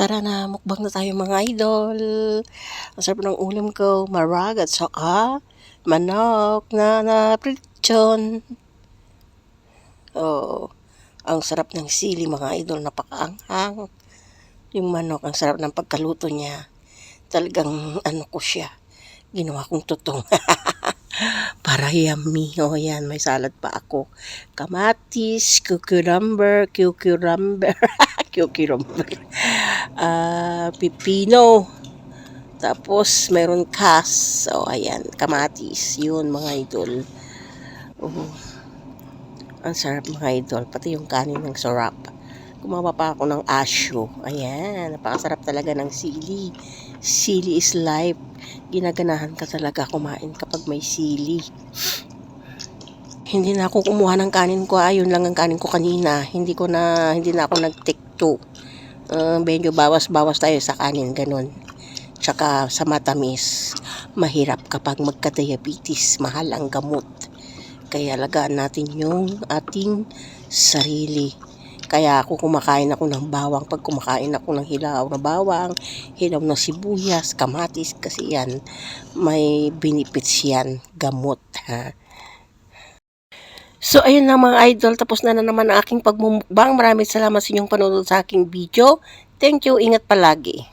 Tara na, mukbang na tayo mga idol. Ang sarap ng ulam ko, marag at saka manok na na pritson. Oh, ang sarap ng sili mga idol, napakaanghang. Yung manok, ang sarap ng pagkaluto niya. Talagang ano ko siya, ginawa kong tutong. Para yummy. O yan, may salad pa ako. Kamatis, cucumber, cucumber, cucumber. Ah, pipino. Tapos, meron kas. O, ayan, kamatis. Yun, mga idol. Oh, ang sarap mga idol. Pati yung kanin ng sarap. Gumawa pa ako ng asyo. Ayan, napakasarap talaga ng sili. Sili is life. Ginaganahan ka talaga kumain kapag may sili. Hindi na ako kumuha ng kanin ko. Ayun lang ang kanin ko kanina. Hindi ko na, hindi na ako nag-take two. Uh, medyo bawas-bawas tayo sa kanin, ganun. Tsaka sa matamis, mahirap kapag magka-diabetes, mahal ang gamot. Kaya lagaan natin yung ating sarili. Kaya ako kumakain ako ng bawang. Pag kumakain ako ng hilaw na bawang, hilaw na sibuyas, kamatis, kasi yan, may benefits yan, gamot. Ha? So, ayun na mga idol. Tapos na na naman ang aking pagmumukbang. Maraming salamat sa inyong panonood sa aking video. Thank you. Ingat palagi.